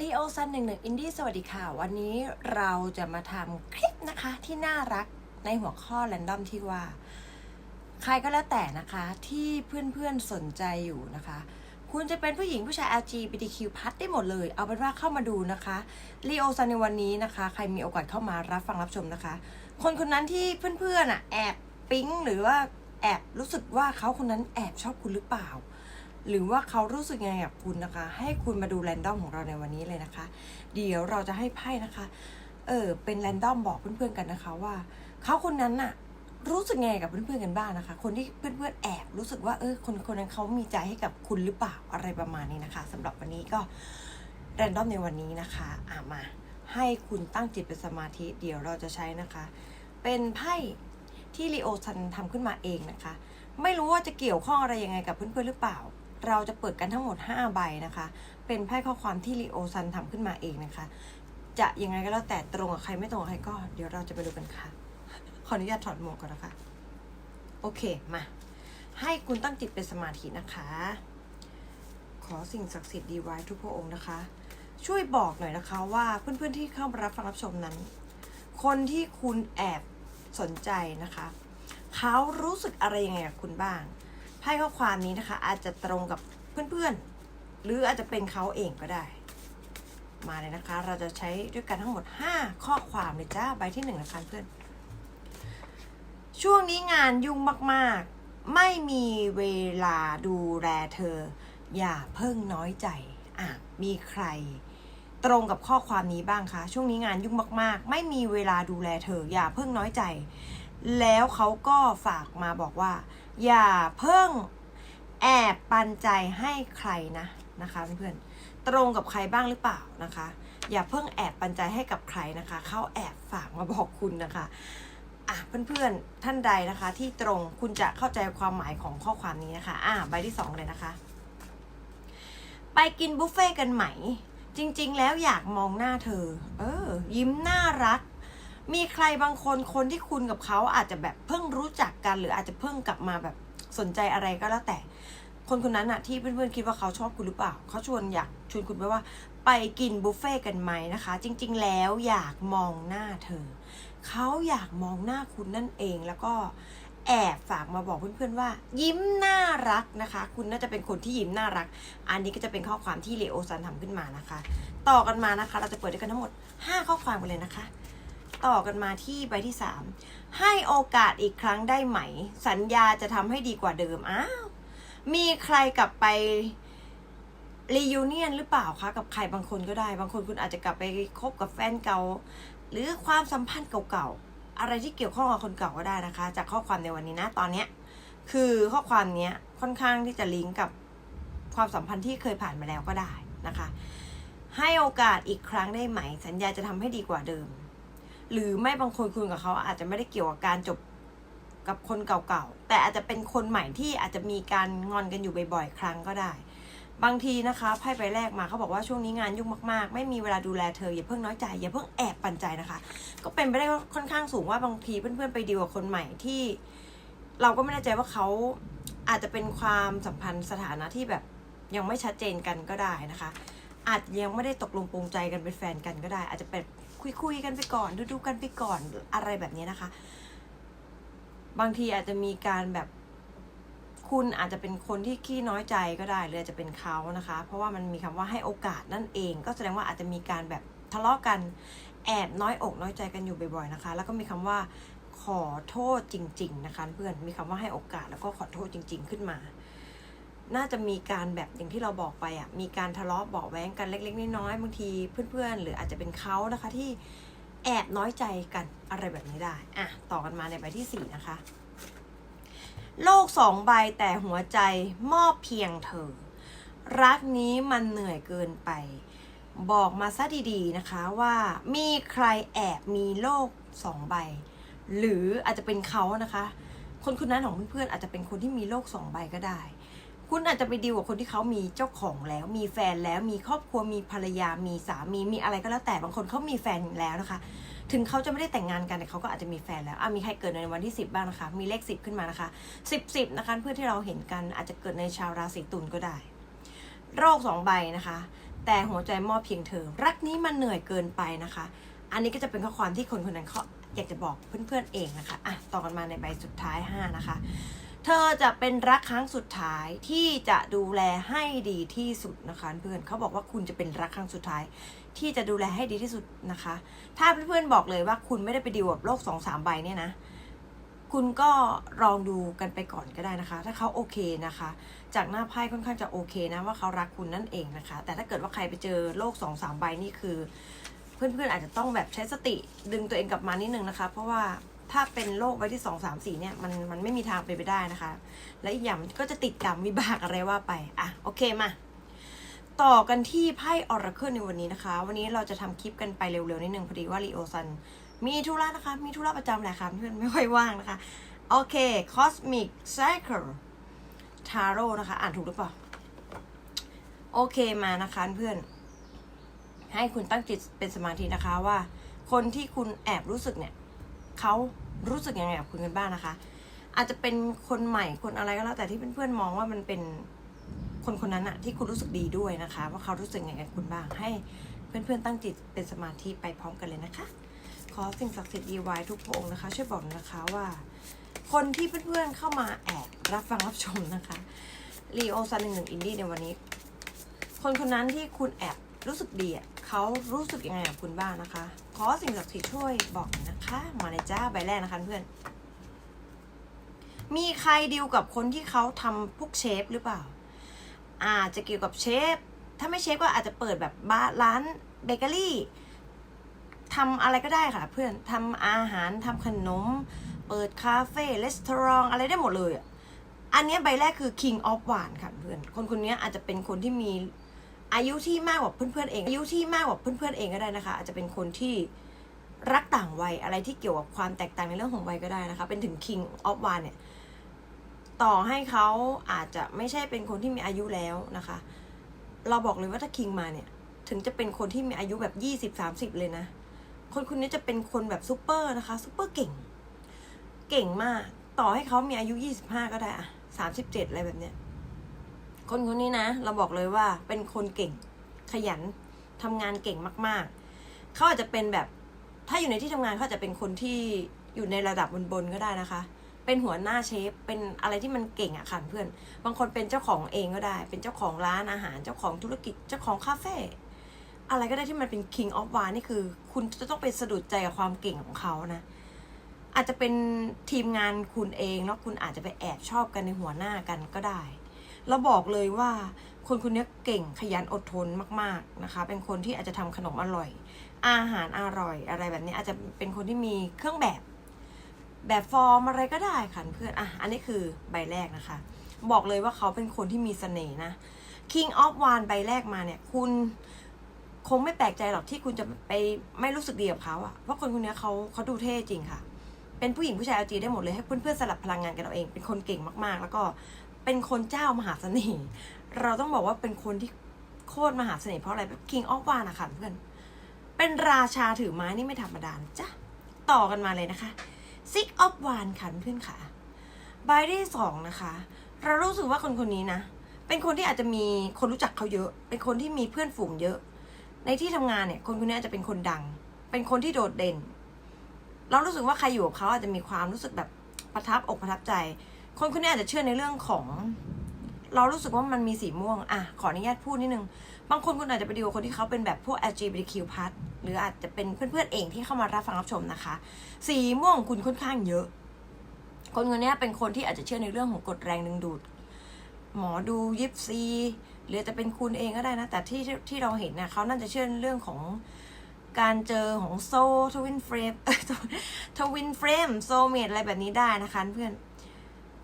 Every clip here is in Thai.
ลีโอซันหนึ่งหนึ่งอินดี้สวัสดีค่ะ วันนี้เราจะมาทำคลิปนะคะที่น่ารักในหัวข้อแรนดอมที่ว่า ใครก็แล้วแต่นะคะที่เพื่อนๆสนใจอยู่นะคะ คุณจะเป็นผู้หญิงผู้ชาย LGBTQ+ พัดได้หมดเลย เอาเป็นว่าเข้ามาดูนะคะลีโอซันในวันนี้นะคะ ใครมีโอกาสเข้ามารับฟังรับชมนะคะ คนคนนั้นที่เพื่อนๆอะแอบปิ๊งหรือว่าแอบรู้สึกว่าเขาคนนั้นแอบชอบคุณหรือเปล่า หรือว่าเขารู้สึกยังไงกับคุณนะคะ ให้คุณมาดูแรนดอมของเราในวันนี้เลยนะคะ เดี๋ยวเราจะให้ไพ่นะคะ เออเป็นแรนดอมบอกเพื่อนๆกันนะคะว่าเขาคนนั้นน่ะรู้สึกไงกับเพื่อนๆกันบ้างนะคะ คนที่เพื่อนๆแอบรู้สึกว่าเออคนคนนั้นเขามีใจให้กับคุณหรือเปล่าอะไรประมาณนี้นะคะสำหรับวันนี้ก็แรนดอมในวันนี้นะคะอะมาให้คุณตั้งจิตเป็นสมาธิเดี๋ยวเราจะใช้นะคะ เป็นไพ่ที่ลีโอซันทำขึ้นมาเองนะคะ ไม่รู้ว่าจะเกี่ยวข้องอะไรยังไงกับเพื่อนๆหรือเปล่า เราจะเปิดกันทั้งหมด 5 ใบนะคะ เป็นไพ่ข้อความที่ลีโอซันทำขึ้นมาเองนะคะ จะยังไงก็แล้วแต่ตรงกับใครไม่ตรงกับใครก็เดี๋ยวเราจะไปดูกันค่ะ ขออนุญาตถอดหมวกก่อนนะคะ โอเคมา ให้คุณตั้งจิตเป็นสมาธินะคะ ขอสิ่งศักดิ์สิทธิ์ดีไว้ทุกพระองค์นะคะ ช่วยบอกหน่อยนะคะว่าเพื่อนๆที่เข้ามารับฟังรับชมนั้น คนที่คุณแอบสนใจนะคะ เขารู้สึกอะไรยังไงกับคุณบ้าง ไพ่ข้อความนี้นะคะ อาจจะตรงกับเพื่อนๆ หรืออาจจะเป็นเขาเองก็ได้ มาเลยนะคะ เราจะใช้ด้วยกันทั้งหมด 5 ข้อความเลยจ้าใบที่1นะคะเพื่อน ช่วงนี้งานยุ่งมากๆ ไม่มีเวลาดูแลเธอ อย่าเพิ่งน้อยใจอะมีใครตรงกับข้อความนี้บ้างคะช่วงนี้งานยุ่งมาก ๆ ไม่มีเวลาดูแลเธออย่าเพิ่งน้อยใจ แล้วเขาก็ฝากมาบอกว่า อย่าเพิ่งแอบปันใจให้ใครนะนะคะเพื่อนๆตรงกับใครบ้างหรือเปล่านะคะ อย่าเพิ่งแอบปันใจให้กับใครนะคะ เขาแอบฝากมาบอกคุณนะคะอะเพื่อนๆท่านใดนะคะที่ตรงคุณจะเข้าใจความหมายของข้อความนี้นะคะอะใบที่สองเลยนะคะ ไปกินบุฟเฟ่ต์กันไหม จริง ๆ แล้วอยากมองหน้าเธอ เออ ยิ้มน่ารัก มีใครบางคนคนที่คุณกับเขาอาจจะแบบเพิ่งรู้จักกัน หรืออาจจะเพิ่งกลับมาแบบสนใจอะไรก็แล้วแต่ คนคนนั้นอะที่เพื่อนๆคิดว่าเขาชอบคุณหรือเปล่าเขาชวนอยากชวนคุณไปว่า ไปกินบุฟเฟ่กันไหมนะคะ จริง ๆ แล้วอยากมองหน้าเธอเขาอยากมองหน้าคุณนั่นเองแล้วก็แอบฝากมาบอกเพื่อนๆว่า ยิ้มน่ารักนะคะ คุณน่าจะเป็นคนที่ยิ้มน่ารัก อันนี้ก็จะเป็นข้อความที่เลโอซันทำขึ้นมานะคะ ต่อกันมานะคะ เราจะเปิดด้วยกันทั้งหมด 5 ข้อความกันเลยนะคะ ต่อกันมาที่ใบที่ 3 ให้โอกาสอีกครั้งได้ไหม สัญญาจะทำให้ดีกว่าเดิม อ้าว มีใครกลับไปรียูเนียนหรือเปล่าคะกับใครบางคนก็ได้ บางคนคุณอาจจะกลับไปคบกับแฟนเก่า หรือความสัมพันธ์เก่าๆ อะไรที่เกี่ยวข้องกับคนเก่าก็ได้นะคะ จากข้อความในวันนี้นะตอนเนี้ยคือข้อความเนี้ยค่อนข้างที่จะลิงก์กับความสัมพันธ์ที่เคยผ่านมาแล้วก็ได้นะคะ ให้โอกาสอีกครั้งได้ไหม สัญญาจะทำให้ดีกว่าเดิม หรือไม่บางคนคุณกับเขาอาจจะไม่ได้เกี่ยวกับการจบกับคนเก่าๆ แต่อาจจะเป็นคนใหม่ที่อาจจะมีการงอนกันอยู่บ่อยๆ ครั้งก็ได้ บางทีนะคะไพ่ใบแรกมาเขาบอกว่าช่วงนี้งานยุ่งมากๆ ไม่มีเวลาดูแลเธออย่าเพิ่งน้อยใจอย่าเพิ่งแอบปันใจนะคะ ก็เป็นไปได้ค่อนข้างสูงว่าบางทีเพื่อนๆไปดีลกับคนใหม่ที่ เราก็ไม่แน่ใจว่าเขาอาจจะเป็นความสัมพันธ์สถานะที่แบบยังไม่ชัดเจนกันก็ได้นะคะ อาจยังไม่ได้ตกลงปรงใจกันเป็นแฟนกันก็ได้ อาจจะเป็น คุยคุยๆกันไปก่อน ดูดูๆกันไปก่อนอะไรแบบนี้นะคะ บางทีอาจจะมีการแบบคุณอาจจะเป็นคนที่ขี้น้อยใจก็ได้หรืออาจจะเป็นเขานะคะ เพราะว่ามันมีคำว่าให้โอกาสนั่นเอง ก็แสดงว่าอาจจะมีการแบบทะเลาะกันแอบน้อยอกน้อยใจกันอยู่บ่อยๆนะคะ แล้วก็มีคำว่าขอโทษจริง ๆ นะคะ เพื่อนมีคำว่าให้โอกาสแล้วก็ขอโทษจริง ๆ ขึ้นมา น่าจะมีการแบบอย่างที่เราบอกไปอะมีการทะเลาะเบาะแว้งกันเล็ก ๆ น้อยๆบางทีเพื่อนๆ หรืออาจจะเป็นเขานะคะที่แอบน้อยใจกันอะไรแบบนี้ได้อะต่อกันมาในใบที่สี่นะคะ โลกสองใบแต่หัวใจมอบเพียงเธอ รักนี้มันเหนื่อยเกินไป บอกมาซะดีๆนะคะว่ามีใครแอบมีโลกสองใบ หรืออาจจะเป็นเขานะคะ คนคนนั้นของเพื่อนๆอาจจะเป็นคนที่มีโลกสองใบก็ได้ คุณอาจจะไปดีลกับคนที่เขามีเจ้าของแล้ว มีแฟนแล้วมีครอบครัวมีภรรยา มีสามีมีอะไรก็แล้วแต่บางคนเขามีแฟนแล้วนะคะ ถึงเขาจะไม่ได้แต่งงานกันแต่เขาก็อาจจะมีแฟนแล้วอะมีใครเกิดในวันที่ 10 บ้างนะคะ มีเลข 10 ขึ้นมานะคะ10 10นะคะเพื่อที่เราเห็นกันอาจจะเกิดในชาวราศีตุลก็ได้ โรคสองใบนะคะ แต่หัวใจมอบเพียงเธอรักนี้มันเหนื่อยเกินไปนะคะ อันนี้ก็จะเป็นข้อความที่คนคนนั้นเขาอยากจะบอกเพื่อนๆเองนะคะอะต่อกันมาในใบสุดท้าย 5 นะคะ เธอจะเป็นรักครั้งสุดท้ายที่จะดูแลให้ดีที่สุดนะคะเพื่อนเขาบอกว่าคุณจะเป็นรักครั้งสุดท้าย ที่จะดูแลให้ดีที่สุดนะคะ ถ้าเพื่อนๆบอกเลยว่าคุณไม่ได้ไปดีลกับโลกสองสามใบเนี่ยนะคุณก็ลองดูกันไปก่อนก็ได้นะคะ ถ้าเขาโอเคนะคะ จากหน้าไพ่ค่อนข้างจะโอเคนะว่าเขารักคุณนั่นเองนะคะ แต่ถ้าเกิดว่าใครไปเจอโลกสองสามใบนี่คือ เพื่อนๆอาจจะต้องแบบใช้สติดึงตัวเองกลับมานิดนึงนะคะ เพราะว่า ถ้าเป็นโลกใบที่สองสามสี่เนี่ยมันมันไม่มีทางเป็นไปได้นะคะ และอีกอย่างมันก็จะติดกรรมวิบากอะไรว่าไป อะ โอเคมาต่อกันที่ไพ่ออราเคิลในวันนี้นะคะ วันนี้เราจะทำคลิปกันไปเร็วๆนิดนึงพอดีว่าลีโอซันมีธุระนะคะ มีธุระประจำแหละค่ะเพื่อนไม่ค่อยว่างนะคะ โอเค Cosmic Cycle Tarot นะคะ อ่านถูกหรือเปล่า โอเคมานะคะเพื่อน ให้คุณตั้งจิตเป็นสมาธินะคะว่า คนที่คุณแอบรู้สึกเนี่ย เขารู้สึกยังไงกับคุณกันบ้างนะคะ อาจจะเป็นคนใหม่คนอะไรก็แล้วแต่ที่เพื่อนๆมองว่ามันเป็นคนคนนั้นอะที่คุณรู้สึกดีด้วยนะคะ ว่าเขารู้สึกยังไงกับคุณบ้างให้เพื่อนๆตั้งจิตเป็นสมาธิไปพร้อมกันเลยนะคะ ขอสิ่งศักดิ์สิทธิ์ดีไว้ทุกพระองค์นะคะ ช่วยบอกหน่อยนะคะว่า คนที่เพื่อนๆเข้ามาแอบรับฟังรับชมนะคะรีโอซันหนึ่งหนึ่งอินดี้ในวันนี้ คนคนนั้นที่คุณแอบ รู้สึกดีอะเขารู้สึกยังไงกับคุณบ้างนะคะ ขอสิ่งศักดิ์สิทธิ์ช่วยบอกนะคะ มาเลยจ้าใบแรกนะคะเพื่อน มีใครดีลกับคนที่เขาทำพวกเชฟหรือเปล่า อาจจะเกี่ยวกับเชฟ ถ้าไม่เชฟก็อาจจะเปิดแบบบาร์ร้านเบเกอรี่ทำอะไรก็ได้ค่ะ เพื่อนทำอาหารทำขนม เปิดคาเฟ่รีสอร์ทอะไรได้หมดเลยอะอันนี้ใบแรกคือ King of w a n ค่ะเพื่อน คนคนนี้อาจจะเป็นคนที่มี อายุที่มากกว่าเพื่อนๆเอง อายุที่มากกว่าเพื่อนๆเองก็ได้นะคะ อาจจะเป็นคนที่รักต่างวัยอะไรที่เกี่ยวกับความแตกต่างในเรื่องของวัยก็ได้นะคะ เป็นถึง King of w a n เนี่ย ต่อให้เขาอาจจะไม่ใช่เป็นคนที่มีอายุแล้วนะคะ เราบอกเลยว่าถ้าคิงมาเนี่ย ถึงจะเป็นคนที่มีอายุแบบยี่สิบสามสิบเลยนะ คนคนนี้จะเป็นคนแบบซูเปอร์นะคะซูเปอร์เก่ง เก่งมาก ต่อให้เขามีอายุยี่สิบห้าก็ได้อะสามสิบเจ็ดอะไรแบบเนี้ย คนคนนี้นะ เราบอกเลยว่าเป็นคนเก่งขยันทำงานเก่งมาก ๆ เขาอาจจะเป็นแบบถ้าอยู่ในที่ทำงานเขาจจะเป็นคนที่อยู่ในระดับบนๆก็ได้นะคะ เป็นหัวหน้าเชฟ เป็นอะไรที่มันเก่งอะค่ะเพื่อน บางคนเป็นเจ้าของเองก็ได้ เป็นเจ้าของร้านอาหาร เจ้าของธุรกิจ เจ้าของคาเฟ่ อะไรก็ได้ที่มันเป็น king of w a r นี่คือ คุณจะต้องไปสะดุดใจกับความเก่งของเขานะ อาจจะเป็นทีมงานคุณเองแล้วคุณอาจจะไปแอบชอบกันในหัวหน้ากันก็ได้ เราบอกเลยว่าคนคนนี้เก่งขยันอดทนมาก ๆนะคะ เป็นคนที่อาจจะทำขนมอร่อย อาหารอร่อยอะไรแบบนี้อาจจะเป็นคนที่มีเครื่องแบบ แบบฟอร์มอะไรก็ได้ค่ะเพื่อนอะอันนี้คือใบแรกนะคะ บอกเลยว่าเขาเป็นคนที่มีเสน่ห์นะ King of w a n ใบแรกมาเนี่ย คุณคงไม่แปลกใจหรอกที่คุณจะไปไม่รู้สึกดีกับเขาอะเพราะคนคนนี้เขาเขาดูเท่จริงค่ะ เป็นผู้หญิงผู้ชาย LG ได้หมดเลยให้เพื่อนๆสลับพลังงานกันเอาเอง เป็นคนเก่งมากๆ แล้วก็ เป็นคนเจ้ามหาเสน่ห์เราต้องบอกว่าเป็นคนที่โคตรมหาเสน่ห์เพราะอะไรแบบ King of w a n นะคะเพื่อนเป็นราชาถือไม้นี่ไม่ธรรมดาจ้ะต่อกันมาเลยนะคะ Six of w a n ค่ะเพื่อนค่ะใบที่สองนะคะ เรารู้สึกว่าคนคนนี้นะเป็นคนที่อาจจะมีคนรู้จักเขาเยอะ เป็นคนที่มีเพื่อนฝูงเยอะ ในที่ทำงานเนี่ย คนคนนี้อาจจะเป็นคนดัง เป็นคนที่โดดเด่น เรารู้สึกว่าใครอยู่กับเขาอาจจะมีความรู้สึกแบบประทับอกประทับใจ คนคนนี้อาจจะเชื่อในเรื่องของ เรารู้สึกว่ามันมีสีม่วง อะ ขออนุญาตพูดนิดนึง บางคนคุณอาจจะไปดีกับคนที่เขาเป็นแบบพวก LGBTQ+ หรืออาจจะเป็นเพื่อนๆเองที่เข้ามารับฟังรับชมนะคะ สีม่วงคุณค่อนข้างเยอะ คนคนนี้เป็นคนที่อาจจะเชื่อในเรื่องของกฎแรงดึงดูด หมอดูยิปซีหรือจะเป็นคุณเองก็ได้นะ แต่ที่ที่เราเห็นเนี่ยเขาน่าจะเชื่อในเรื่องของการเจอของโซทวินเฟรมทวินเฟรมโซเมดอะไรแบบนี้ได้นะคะเพื่อน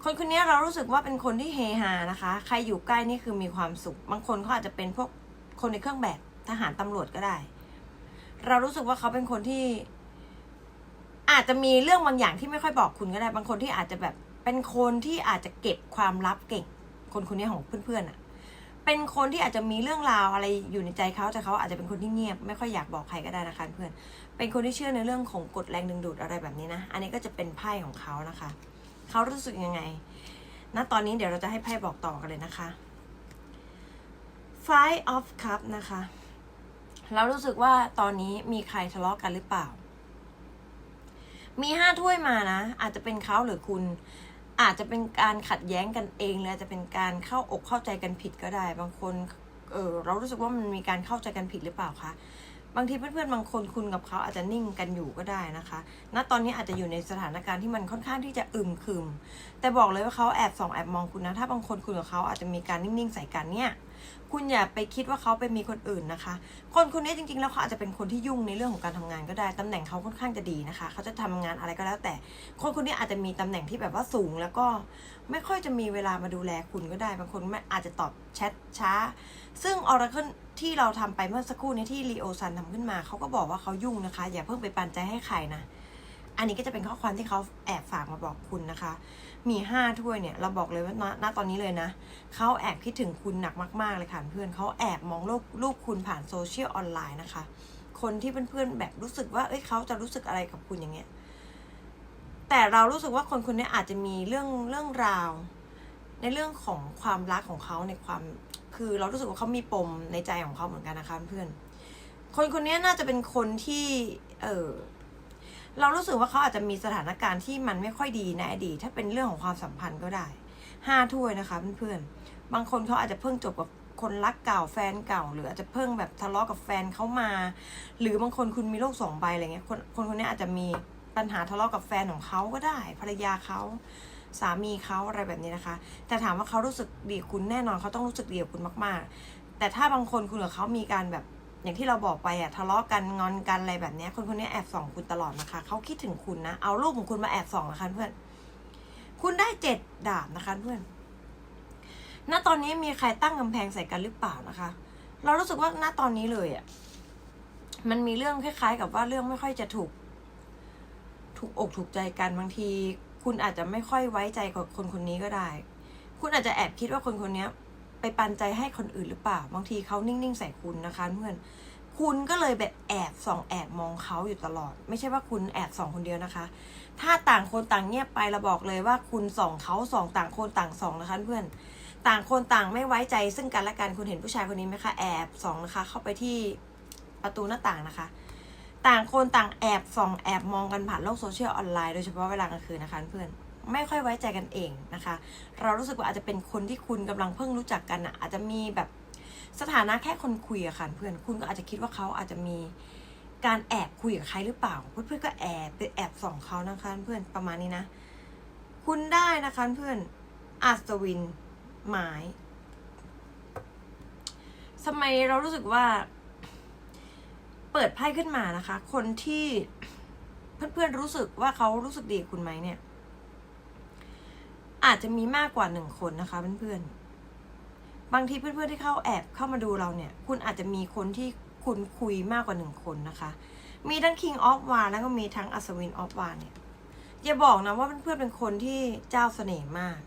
คนคนนี้เรารู้สึกว่าเป็นคนที่เฮฮานะคะ ใครอยู่ใกล้นี่คือมีความสุข บางคนเขาอาจจะเป็นพวกคนในเครื่องแบบทหารตำรวจก็ได้ เรารู้สึกว่าเขาเป็นคนที่ อาจจะมีเรื่องบางอย่างที่ไม่ค่อยบอกคุณก็ได้ บางคนที่อาจจะแบบเป็นคนที่อาจจะเก็บความลับเก่ง คนคนนี้ของเพื่อนๆอะ เป็นคนที่อาจจะมีเรื่องราวอะไรอยู่ในใจเขาแต่เขาอาจจะเป็นคนที่เงียบ ไม่ค่อยอยากบอกใครก็ได้นะคะเพื่อน เป็นคนที่เชื่อในเรื่องของกฎแรงดึงดูดอะไรแบบนี้นะ อันนี้ก็จะเป็นไพ่ของเขานะคะ เขารู้สึกยังไง ณ ตอนนี้เดี๋ยวเราจะให้ไพ่บอกต่อกันเลยนะคะ Five of Cup นะคะ เรารู้สึกว่าตอนนี้มีใครทะเลาะกันหรือเปล่า มีห้าถ้วยมานะ อาจจะเป็นเขาหรือคุณ อาจจะเป็นการขัดแย้งกันเองหรืออาจจะเป็นการเข้าอกเข้าใจกันผิดก็ได้ บางคน เออเรารู้สึกว่ามันมีการเข้าใจกันผิดหรือเปล่าคะ บางทีเพื่อนๆบางคนคุณกับเขาอาจจะนิ่งกันอยู่ก็ได้นะคะ ณ ตอนนี้อาจจะอยู่ในสถานการณ์ที่มันค่อนข้างที่จะอึมครึม แต่บอกเลยว่าเขาแอบส่องแอบมองคุณนะ ถ้าบางคนคุณกับเขาอาจจะมีการนิ่งๆใส่กันเนี่ย คุณอย่าไปคิดว่าเขาไปมีคนอื่นนะคะ คนคนนี้จริงๆ แล้วเขาอาจจะเป็นคนที่ยุ่งในเรื่องของการทำงานก็ได้ตำแหน่งเขาค่อนข้างจะดีนะคะ เขาจะทำงานอะไรก็แล้วแต่ คนคนนี้อาจจะมีตำแหน่งที่แบบว่าสูง แล้วก็ไม่ค่อยจะมีเวลามาดูแลคุณก็ได้ บางคนไม่อาจจะตอบแชทช้า ซึ่ง Oracle ที่เราทำไปเมื่อสักครู่นี้ที่ลีโอซันทำขึ้นมา เขาก็บอกว่าเขายุ่งนะคะ อย่าเพิ่งไปปันใจให้ใครนะ อันนี้ก็จะเป็นข้อความที่เขาแอบฝากมาบอกคุณนะคะ มีห้าถ้วยเนี่ย เราบอกเลยว่าณณตอนนี้เลยนะ เขาแอบคิดถึงคุณหนักมากๆเลยค่ะเพื่อนเขาแอบมองรูปรูปคุณผ่านโซเชียลออนไลน์นะคะ คนที่เพื่อนๆแบบรู้สึกว่าเอ้ยเขาจะรู้สึกอะไรกับคุณอย่างเงี้ย แต่เรารู้สึกว่าคนคนนี้อาจจะมีเรื่องเรื่องราว ในเรื่องของความรักของเขาในความ คือเรารู้สึกว่าเขามีปมในใจของเขาเหมือนกันนะคะเพื่อน คนคนนี้น่าจะเป็นคนที่ เออเรารู้สึกว่าเขาอาจจะมีสถานการณ์ที่มันไม่ค่อยดีในอดีตถ้าเป็นเรื่องของความสัมพันธ์ก็ได้ห้าถ้วยนะคะเพื่อนๆบางคนเขาอาจจะเพิ่งจบกับคนรักเก่าแฟนเก่า หรืออาจจะเพิ่งแบบทะเลาะกับแฟนเขามา หรือบางคนคุณมีโรคสองใบอะไรเงี้ยคนคนคนนี้อาจจะมีปัญหาทะเลาะกับแฟนของเขาก็ได้ ภรรยาเขา สามีเขาอะไรแบบนี้นะคะ แต่ถามว่าเขารู้สึกดีกับคุณแน่นอนเขาต้องรู้สึกดีกับคุณมาก ๆ แต่ถ้าบางคนคุณกับเขามีการแบบอย่างที่เราบอกไปอะทะเลาะกันงอนกันอะไรแบบนี้คนคนนี้แอบส่องคุณตลอดนะคะเขาคิดถึงคุณนะเอารูปของคุณมาแอบส่องนะคะเพื่อน คุณได้เจ็ดดาบนะคะเพื่อนณตอนนี้มีใครตั้งกำแพงใส่กันหรือเปล่านะคะ เรารู้สึกว่าณตอนนี้เลยอะมันมีเรื่องคล้าย ๆ กับว่าเรื่องไม่ค่อยจะถูก ถูกอกถูกใจกันบางที คุณอาจจะไม่ค่อยไว้ใจกับคนคนนี้ก็ได้ คุณอาจจะแอบคิดว่าคนคนนี้ไปปันใจให้คนอื่นหรือเปล่า บางทีเขานิ่งๆใส่คุณนะคะเพื่อน คุณก็เลยแบบแอบส่องแอบมองเขาอยู่ตลอด ไม่ใช่ว่าคุณแอบส่องคนเดียวนะคะ ถ้าต่างคนต่างเงียบไปเราบอกเลยว่าคุณส่องเขาส่องต่างคนต่างส่องนะคะเพื่อน ต่างคนต่างไม่ไว้ใจซึ่งกันและกันคุณเห็นผู้ชายคนนี้ไหมคะแอบส่องนะคะ เข้าไปที่ประตูหน้าต่างนะคะ ต่างคนต่างแอบส่องแอบมองกันผ่านโลกโซเชียลออนไลน์โดยเฉพาะเวลากลางคืนนะคะเพื่อนไม่ค่อยไว้ใจกันเองนะคะ เรารู้สึกว่าอาจจะเป็นคนที่คุณกำลังเพิ่งรู้จักกันอะอาจจะมีแบบสถานะแค่คนคุยอะค่ะเพื่อนคุณก็อาจจะคิดว่าเขาอาจจะมีการแอบคุยกับใครหรือเปล่า เพื่อนๆก็แอบไปแอบส่องเขานะคะเพื่อนประมาณนี้นะ คุณได้นะคะเพื่อนอัศวินหมายทำไมเรารู้สึกว่า เปิดไพ่ขึ้นมานะคะ คนที่เพื่อนๆรู้สึกว่าเขารู้สึกดีกับคุณไหมเนี่ย อาจจะมีมากกว่าหนึ่งคนนะคะเพื่อนๆ บางทีเพื่อนๆที่เข้าแอบเข้ามาดูเราเนี่ย คุณอาจจะมีคนที่คุณคุยมากกว่าหนึ่งคนนะคะ มีทั้ง King of w a แล้วก็มีทั้งอัศวิน of w a เนี่ย อย่าบอกนะว่าเพื่อนๆเป็นคนที่เจ้าเสน่ห์มาก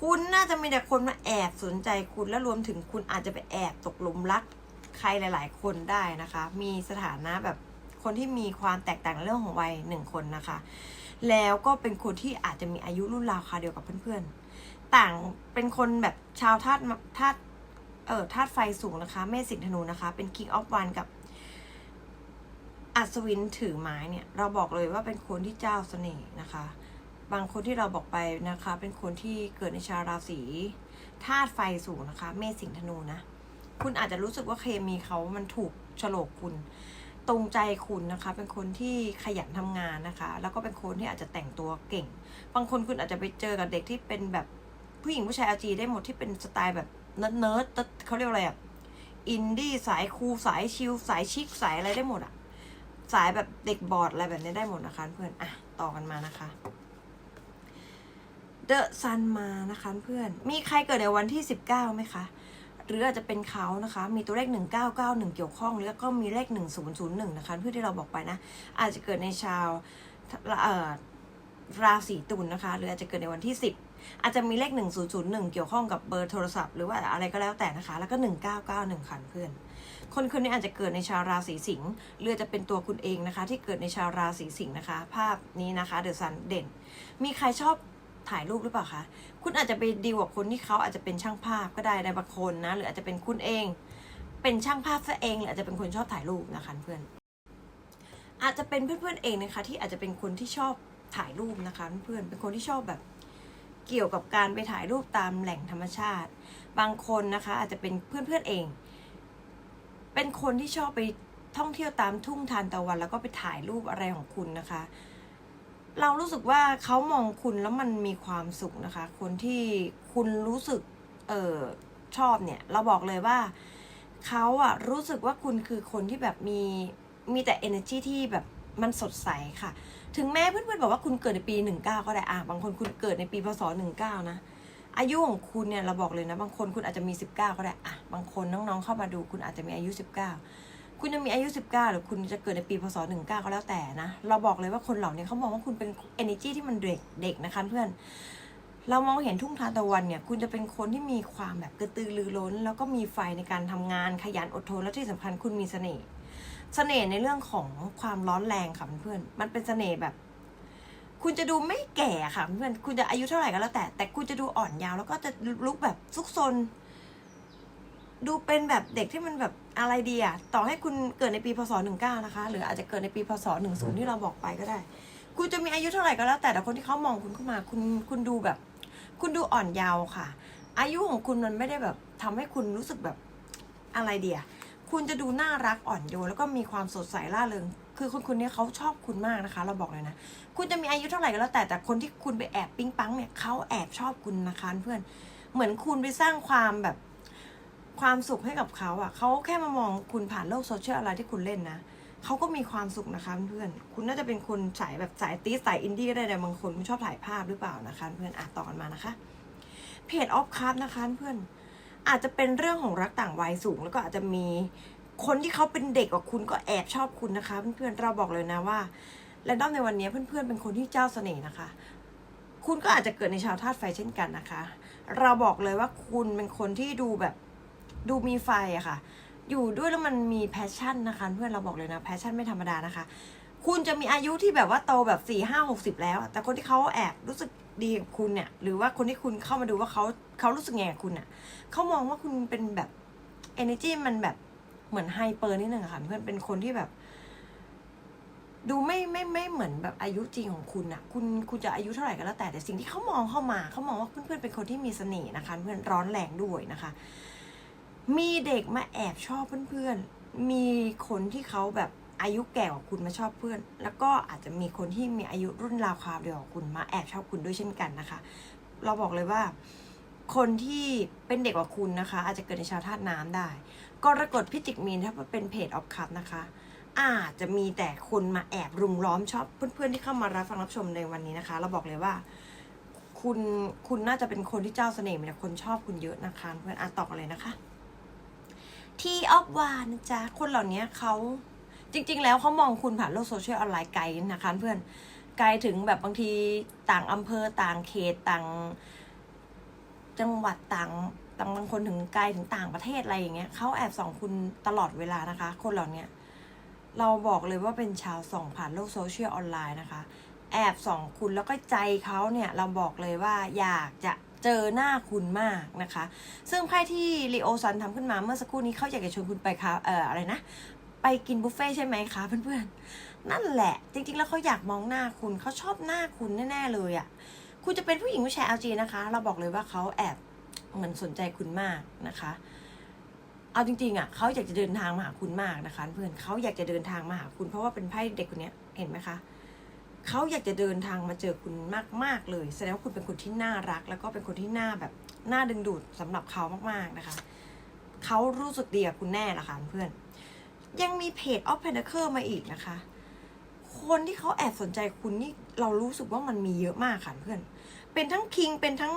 คุณน่าจะมีแต่คนมาแอบสนใจคุณและรวมถึงคุณอาจจะไปแอบตกหลุมรัก ใครหลาย ๆ คนได้นะคะ มีสถานะแบบคนที่มีความแตกต่างในเรื่องของวัยหนึ่งคนนะคะ แล้วก็เป็นคนที่อาจจะมีอายุรุ่นราวคราวเดียวกับเพื่อนๆ ต่างเป็นคนแบบชาวธาตุธาตุเอ่อธาตุไฟสูงนะคะเมษสิงห์ธนูนะคะ เป็น King of One กับอัศวินถือไม้เนี่ย เราบอกเลยว่าเป็นคนที่เจ้าเสน่ห์นะคะ บางคนที่เราบอกไปนะคะ เป็นคนที่เกิดในชาวราศีธาตุไฟสูงนะคะ เมษสิงห์ธนูนะ คุณอาจจะรู้สึกว่าเคมีเขามันถูกโฉลกคุณ ตรงใจคุณนะคะ เป็นคนที่ขยันทำงานนะคะ แล้วก็เป็นคนที่อาจจะแต่งตัวเก่ง บางคนคุณอาจจะไปเจอกับเด็กที่เป็นแบบผู้หญิงผู้ชาย LG ได้หมดที่เป็นสไตล์แบบเนิร์ดเนิร์ดเขาเรียกว่าอะไรอะอินดี้สายคูลสายชิลสายชิคสายอะไรได้หมดอะสายแบบเด็กบอร์ดอะไรแบบนี้ได้หมดนะคะเพื่อนอะต่อกันมานะคะเดอะซันมานะคะเพื่อน มีใครเกิดในวันที่ 19ไหมคะ หรืออาจจะเป็นเขานะคะ มีตัวเลข 1991 เกี่ยวข้อง แล้วก็มีเลข 1001 นะคะเพื่อที่เราบอกไปนะ อาจจะเกิดในชาวราศีตุลนะคะ หรืออาจจะเกิดในวันที่ 10 อาจจะมีเลข 1001 เกี่ยวข้องกับเบอร์โทรศัพท์ หรือว่าอะไรก็แล้วแต่นะคะ แล้วก็ 1991 ค่ะเพื่อนคนคนนี้อาจจะเกิดในชาวราศีสิงห์หรือจจะเป็นตัวคุณเองนะคะ ที่เกิดในชาวราศีสิงห์นะคะ ภาพนี้นะคะเดอะซันเด่น มีใครชอบ ถ่ายรูปหรือเปล่าคะคุณอาจจะไปดีลกับคนที่เขาอาจจะเป็นช่างภาพก็ได้ในบางคนนะหรืออาจจะเป็นคุณเอง เป็นช่างภาพซะเองหรืออาจจะเป็นคนชอบถ่ายรูปนะคะเพื่อน อาจจะเป็นเพื่อนๆเองนะคะที่อาจจะเป็นคนที่ชอบถ่ายรูปนะคะเพื่อนเป็นคนที่ชอบแบบเกี่ยวกับการไปถ่ายรูปตามแหล่งธรรมชาติ บางคนนะคะอาจจะเป็นเพื่อนๆเอง เป็นคนที่ชอบไปท่องเที่ยวตามทุ่งทานตะวัน แล้วก็ไปถ่ายรูปอะไรของคุณนะคะ เรารู้สึกว่าเขามองคุณแล้วมันมีความสุขนะคะ คนที่คุณรู้สึกเออชอบเนี่ย เราบอกเลยว่าเขาอะรู้สึกว่าคุณคือคนที่แบบมีมีแต่ energy ที่แบบมันสดใสค่ะ ถึงแม้เพื่อนๆบอกว่าคุณเกิดในปี 19 ก็ได้อะบางคนคุณเกิดในปีพศ 19 นะ อายุของคุณเนี่ยเราบอกเลยนะ บางคนคุณอาจจะมี 19 ก็ได้อะบางคนน้องๆเข้ามาดูคุณอาจจะมีอายุ 19 คุณจะมีอายุ 19 หรือคุณจะเกิดในปีพศ 19 ก็แล้วแต่นะ เราบอกเลยว่าคนเหล่านี้เขามองว่าคุณเป็น energy ที่มันเด็กเด็กนะคะเพื่อน เรามองเห็นทุ่งทานตะวันเนี่ย คุณจะเป็นคนที่มีความแบบกระตือรือร้น แล้วก็มีไฟในการทำงานขยันอดทนและที่สำคัญคุณมีเสน่ห์ เสน่ห์ในเรื่องของความร้อนแรงค่ะเพื่อน มันเป็นเสน่ห์แบบ คุณจะดูไม่แก่ค่ะเพื่อน คุณจะอายุเท่าไหร่ก็แล้วแต่ แต่คุณจะดูอ่อนยาวแล้วก็จะลุกแบบซุกซน ดูเป็นแบบเด็กที่มันแบบอะไรดีอะต่อให้คุณเกิดในปีพศหนึ่งเก้านะคะ หรืออาจจะเกิดในปีพศหนึ่งศูนย์ที่เราบอกไปก็ได้ คุณจะมีอายุเท่าไหร่ก็แล้ว แต่แต่คนที่เขามองคุณเข้ามา คุณคุณดูแบบ คุณดูอ่อนเยาว์ค่ะ อายุของคุณมันไม่ได้แบบทำให้คุณรู้สึกแบบอะไรเดียคุณจะดูน่ารักอ่อนโยนแล้วก็มีความสดใสร่าเริง คือคนคนนี้เขาชอบคุณมากนะคะ เราบอกเลยนะ คุณจะมีอายุเท่าไหร่ก็แล้วแต่แต่คนที่คุณไปแอบปิ๊งปังเนี่ยเขาแอบชอบคุณนะคะเพื่อน เหมือนคุณไปสร้างความแบบ ความสุขให้กับเขาอะ่ะเขาแค่มามองคุณผ่านโลกโซเชียลอะไรที่คุณเล่นนะเขาก็มีความสุขนะคะเพื่อน คุณน่าจะเป็นคนสายแบบสายตีสายอินดี้ก็ได้แต่บางคนคุณชอบถ่ายภาพหรือเปล่านะคะเพื่อนอะต่อกันมานะคะเพจออฟคัพนะคะเพื่อน อาจจะเป็นเรื่องของรักต่างวัยสูง แล้วก็อาจจะมีคนที่เขาเป็นเด็กกว่าคุณก็แอบชอบคุณนะคะ เพื่อนๆเราบอกเลยนะว่าแรนดอมในวันนี้เพื่อนๆเป็นคนที่เจ้าเสน่ห์นะคะ คุณก็อาจจะเกิดในชาวธาตุไฟเช่นกันนะคะ เราบอกเลยว่าคุณเป็นคนที่ดูแบบ ดูมีไฟอะค่ะ อยู่ด้วยแล้วมันมีแพชชั่นนะคะ เพื่อนเราบอกเลยนะแพชชั่นไม่ธรรมดานะคะ คุณจะมีอายุที่แบบว่าโตแบบสี่ห้าหกสิบแล้ว แต่คนที่เขาแอบรู้สึกดีกับคุณเนี่ย หรือว่าคนที่คุณเข้ามาดูว่าเขาเขารู้สึกไงกับคุณอะเขามองว่าคุณเป็นแบบ energy มันแบบเหมือนไฮเปอร์นิดนึงอะค่ะเพื่อนเป็นคนที่แบบ ดูไม่ไม่ไม่เหมือนแบบอายุจริงของคุณอะคุณคุณจะอายุเท่าไหร่ก็แล้วแต่แต่สิ่งที่เขามองเข้ามาเขามองว่าเพื่อนๆเป็นคนที่มีเสน่ห์นะคะ เพื่อนร้อนแรงด้วยนะคะ มีเด็กมาแอบชอบเพื่อนๆ มีคนที่เขาแบบอายุแก่กว่าคุณมาชอบเพื่อน แล้วก็อาจจะมีคนที่มีอายุรุ่นราวคราวเดียวกับคุณมาแอบชอบคุณด้วยเช่นกันนะคะ เราบอกเลยว่า คนที่เป็นเด็กกว่าคุณนะคะ อาจจะเกิดในชาวธาตุน้ำได้กรกฎพิจิกมีนถ้าเป็นเพจออฟคัพนะคะ อาจจะมีแต่คนมาแอบรุมล้อมชอบเพื่อนๆที่เข้ามารับฟังรับชมในวันนี้นะคะ เราบอกเลยว่าคุณคุณน่าจะเป็นคนที่เจ้าเสน่ห์มีแต่คนชอบคุณเยอะนะคะเพื่อนอะต่อกเลยนะคะ ทีออฟวานนะจ๊ะ คนเหล่านี้เขาจริง ๆ แล้วเขามองคุณผ่านโลกโซเชียลออนไลน์ไกลนะคะเพื่อนไกลถึงแบบบางทีต่างอำเภอต่างเขตต่าง จังหวัดต่างต่างบางคนถึงไกลถึงต่างประเทศอะไรอย่างเงี้ยเขาแอบส่องคุณตลอดเวลานะคะ คนเหล่านี้เราบอกเลยว่าเป็นชาวส่องผ่านโลกโซเชียลออนไลน์นะคะ แอบส่องคุณแล้วก็ใจเขาเนี่ยเราบอกเลยว่าอยากจะ เจอหน้าคุณมากนะคะ ซึ่งไพ่ที่ลีโอซันทำขึ้นมาเมื่อสักครู่นี้เขาอยากจะชวนคุณไปค่ะเอ่ออะไรนะ ไปกินบุฟเฟ่ใช่ไหมคะเพื่อนๆ นั่นแหละ จริง ๆ แล้วเขาอยากมองหน้าคุณเขาชอบหน้าคุณแน่ๆเลยอะ่ะคุณจะเป็นผู้หญิงผู้ชาย LG นะคะ เราบอกเลยว่าเขาแอบเหมือนสนใจคุณมากนะคะ เอาจริงๆอะเขาอยากจะเดินทางมาหาคุณมากนะคะ เพื่อนเขาอยากจะเดินทางมาหาคุณเพราะว่าเป็นไพ่เด็กคนเนี้ยเห็นไหมคะ เขาอยากจะเดินทางมาเจอคุณมาก ๆ เลย แสดงว่าคุณเป็นคนที่น่ารัก แล้วก็เป็นคนที่น่าแบบน่าดึงดูดสำหรับเขามากๆนะคะ เขารู้สึกดีกับคุณแน่ละค่ะเพื่อน ยังมีเพจออฟเพนเ c อร์มาอีกนะคะ คนที่เขาแอบสนใจคุณนี่เรารู้สึกว่ามันมีเยอะมากค่ะเพื่อน เป็นทั้งคิงเป็นทั้ง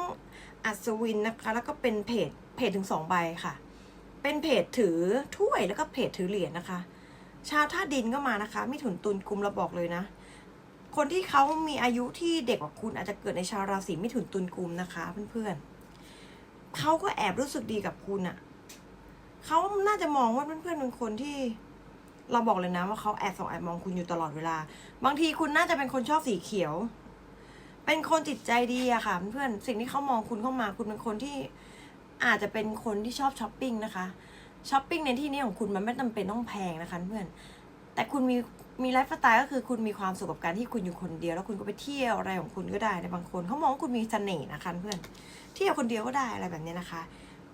อัศวินนะคะ แล้วก็เป็นเพจเพจถึงสองใบค่ะ เป็นเพจถือถ้วยแล้วก็เพจถือเหรียญนะคะ ชาวท่าดินก็มานะคะมิถุนตุลกุมเราบอกเลยนะ คนที่เขามีอายุที่เด็กกว่าคุณอาจจะเกิดในชาวราศีมิถุนตุลกุมนะคะเพื่อนๆเขาก็แอบรู้สึกดีกับคุณอะเขาน่าจะมองว่าเพื่อนๆเป็นคนที่ เราบอกเลยนะว่าเขาแอบส่องแอบมองคุณอยู่ตลอดเวลา บางทีคุณน่าจะเป็นคนชอบสีเขียว เป็นคนจิตใจดีอะค่ะเพื่อนๆสิ่งที่เขามองคุณเข้ามาคุณเป็นคนที่อาจจะเป็นคนที่ชอบช้อปปิ้งนะคะช้อปปิ้งในที่นี้ของคุณมันไม่จำเป็นต้องแพงนะคะเพื่อน แต่คุณมีมีไลฟ์สไตล์ก็คือคุณมีความสุขกับการที่คุณอยู่คนเดียว แล้วคุณก็ไปเที่ยวอะไรของคุณก็ได้ในบางคนเขามองคุณมีเสน่ห์นะคะเพื่อนเที่ยวคนเดียวก็ได้อะไรแบบนี้นะคะ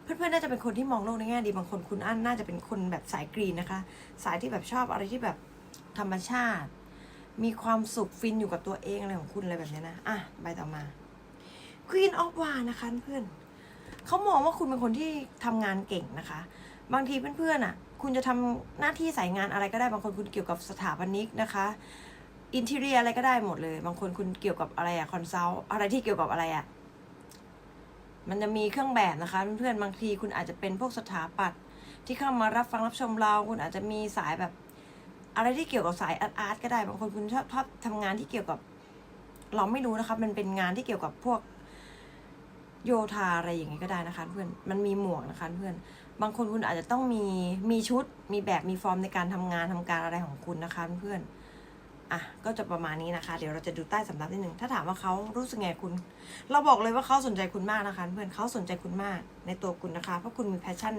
เพื่อนๆน่าจะเป็นคนที่มองโลกในแง่ดีบางคนคุณอั้นน่าจะเป็นคนแบบสายกรีนนะคะ สายที่แบบชอบอะไรที่แบบธรรมชาติ มีความสุขฟินอยู่กับตัวเองอะไรของคุณอะไรแบบนี้นะอะใบต่อมา Queen of w a นะคะเพื่อนเขามองว่าคุณเป็นคนที่ทำงานเก่งนะคะ บางทีเพื่อนๆอะ คุณจะทำหน้าที่สายงานอะไรก็ได้บางคนคุณเกี่ยวกับสถาปนิกนะคะอินเท i รียอะไรก็ได้หมดเลย บางคนคุณเกี่ยวกับอะไรอะคอนซัลท์อะไรที่เกี่ยวกับอะไรอะมันจะมีเครื่องแบบนะคะเพื่อนๆบางทีคุณอาจจะเป็นพวกสถาปัตย์ที่เข้ามารับฟังรับชมเรา คุณอาจจะมีสายแบบ อะไรที่เกี่ยวกับสายอาร์ตอาร์ตก็ได้ บางคนคุณชอบชอบทำงานที่เกี่ยวกับ เราไม่รู้นะคะมันเป็นงานที่เกี่ยวกับพวกโยธาอะไรอย่างนี้ก็ได้นะคะ เพื่อนมันมีหมวกนะคะเพื่อน บางคนคุณอาจจะต้องมีมีชุดมีแบบมีฟอร์มในการทำงานทำการอะไรของคุณนะคะเพื่อนอะก็จะประมาณนี้นะคะ เดี๋ยวเราจะดูใต้สำรับนิดนึงถ้าถามว่าเขารู้สึกไงคุณ เราบอกเลยว่าเขาสนใจคุณมากนะคะ เพื่อนเขาสนใจคุณมากในตัวคุณนะคะ เพราะคุณมีแพชชั่น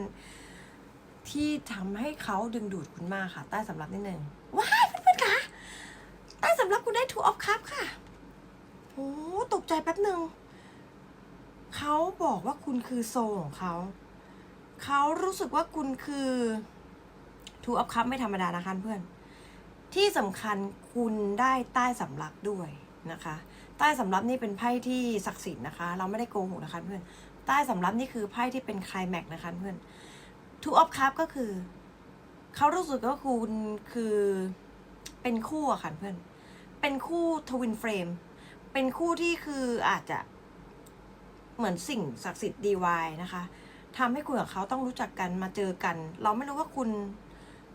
ที่ทำให้เขาดึงดูดคุณมากค่ะ ใต้สำรับนิดนึงว้ายเพื่อนๆคะใต้สำรับคุณได้ two of cup ค่ะโอ้ตกใจแป๊บหนึ่งเขาบอกว่าคุณคือโซของเขา เขารู้สึกว่าคุณคือ two of cup ไม่ธรรมดานะคะเพื่อน ที่สำคัญคุณได้ใต้สำรับด้วยนะคะ ใต้สำรับนี่เป็นไพ่ที่ศักดิ์สิทธิ์นะคะ เราไม่ได้โกหกนะคะเพื่อน ใต้สำรับนี่คือไพ่ที่เป็นไคลแม็กซ์นะคะเพื่อน two of cup ก็คือ เขารู้สึกว่าคุณคือเป็นคู่อะค่ะเพื่อน เป็นคู่ทวินเฟรม เป็นคู่ที่คืออาจจะเหมือนสิ่งศักดิ์สิทธิ์ดีวายนะคะ ทำให้คุณกับเขาต้องรู้จักกันมาเจอกัน เราไม่รู้ว่าคุณ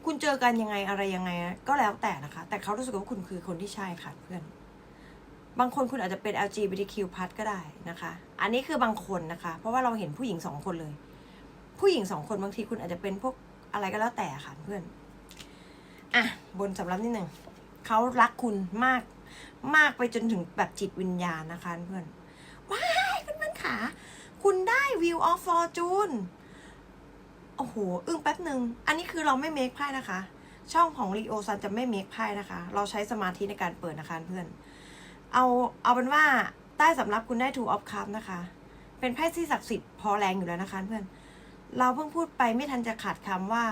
คุณเจอกันยังไงอะไรยังไง ก็แล้วแต่นะคะ แต่เขารู้สึกว่าคุณคือคนที่ใช่ค่ะเพื่อน บางคนคุณอาจจะเป็น LGBTQ+ ก็ได้นะคะ อันนี้คือบางคนนะคะ เพราะว่าเราเห็นผู้หญิงสองคนเลย ผู้หญิงสองคนบางทีคุณอาจจะเป็นพวกอะไรก็แล้วแต่ค่ะเพื่อน อะบนสำรับนิดหนึ่งเขารักคุณมากมากไปจนถึงแบบจิตวิญญาณนะคะเพื่อนว้ายเพื่อนๆขา คุณได้ View of Fortune โอ้โห อึ้งแป๊บหนึ่ง อันนี้คือเราไม่เมคไพ่นะคะ ช่องของ Leo Sun จะไม่เมคไพ่นะคะ เราใช้สมาธิในการเปิดนะคะเพื่อน เอาเอาเป็นว่าใต้สำรับคุณได้ Two of Cups นะคะ เป็นไพ่ที่ศักดิ์สิทธิ์พอแรงอยู่แล้วนะคะเพื่อน เราเพิ่งพูดไปไม่ทันจะขาดคำว่า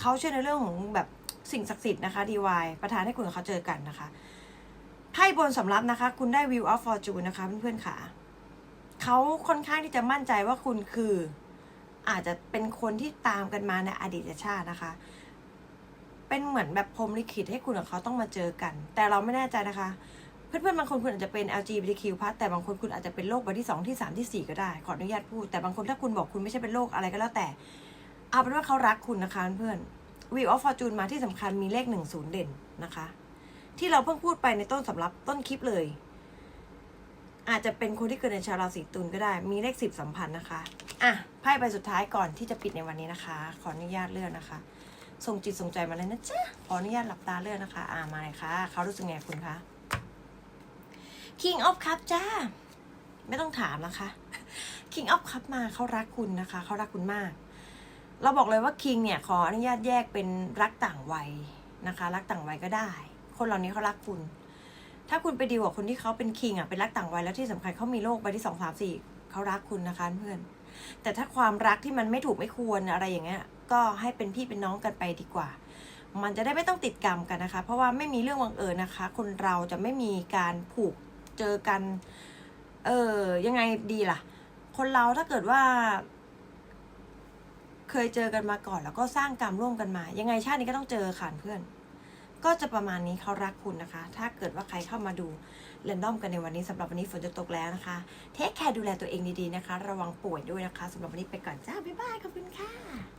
เขาเชื่อในเรื่องของแบบสิ่งศักดิ์สิทธิ์นะคะ DY ประทานให้คุณกับเขาเจอกันนะคะไพ่บนสำรับนะคะ คุณได้ View of Fortune นะคะเพื่อนๆค่ะ เขาค่อนข้างที่จะมั่นใจว่าคุณคือ อาจจะเป็นคนที่ตามกันมาในอดีตชาตินะคะ เป็นเหมือนแบบพรมลิขิตให้คุณกับเขาต้องมาเจอกัน แต่เราไม่แน่ใจนะคะ เพื่อนๆบางคนคุณอาจจะเป็น LGBTQ+ แต่บางคนคุณอาจจะเป็นโรคใบที่สองที่สามที่สี่ก็ได้ ขออนุญาตพูด แต่บางคนถ้าคุณบอกคุณไม่ใช่เป็นโรคอะไรก็แล้วแต่ เอาเป็นว่าเขารักคุณนะคะเพื่อน Wheel of Fortune มาที่สำคัญมีเลขหนึ่งศูนย์เด่นนะคะ ที่เราเพิ่งพูดไปในต้นสำรับต้นคลิปเลย อาจจะเป็นคนที่เกิดในชาวราศีตุลก็ได้ มีเลขสิบสัมพันธ์นะคะ อะ ไพ่ใบสุดท้ายก่อนที่จะปิดในวันนี้นะคะ ขออนุญาตเลื่อนนะคะ ส่งจิตส่งใจมาเลยนะจ๊ะ ขออนุญาตหลับตาเลื่อนนะคะ อ่ามาเลยค่ะ เขารู้สึกไงคุณคะ King of Cup จ้า ไม่ต้องถามนะคะ King of Cup มาเขารักคุณนะคะ เขารักคุณมาก เราบอกเลยว่า King เนี่ยขออนุญาตแยกเป็นรักต่างวัยนะคะ รักต่างวัยก็ได้ คนเหล่านี้เขารักคุณ ถ้าคุณไปดีลกับคนที่เขาเป็นคิงอะเป็นรักต่างวัยแล้วที่สำคัญเขามีโรคใบที่สองสามสี่เขารักคุณนะคะเพื่อน แต่ถ้าความรักที่มันไม่ถูกไม่ควรอะไรอย่างเงี้ย ก็ให้เป็นพี่เป็นน้องกันไปดีกว่า มันจะได้ไม่ต้องติดกรรมกันนะคะ เพราะว่าไม่มีเรื่องบังเอิญนะคะ คนเราจะไม่มีการผูกเจอกัน เออยังไงดีล่ะ คนเราถ้าเกิดว่า เคยเจอกันมาก่อน แล้วก็สร้างกรรมร่วมกันมา ยังไงชาตินี้ก็ต้องเจอค่ะเพื่อน ก็จะประมาณนี้เขารักคุณนะคะ ถ้าเกิดว่าใครเข้ามาดูเรนดอมกันในวันนี้สำหรับวันนี้ฝนจะตกแล้วนะคะ เทคแคร์ดูแลตัวเองดีๆนะคะ ระวังป่วยด้วยนะคะสำหรับวันนี้ไปก่อนจ้า บ๊ายบาย ขอบคุณค่ะ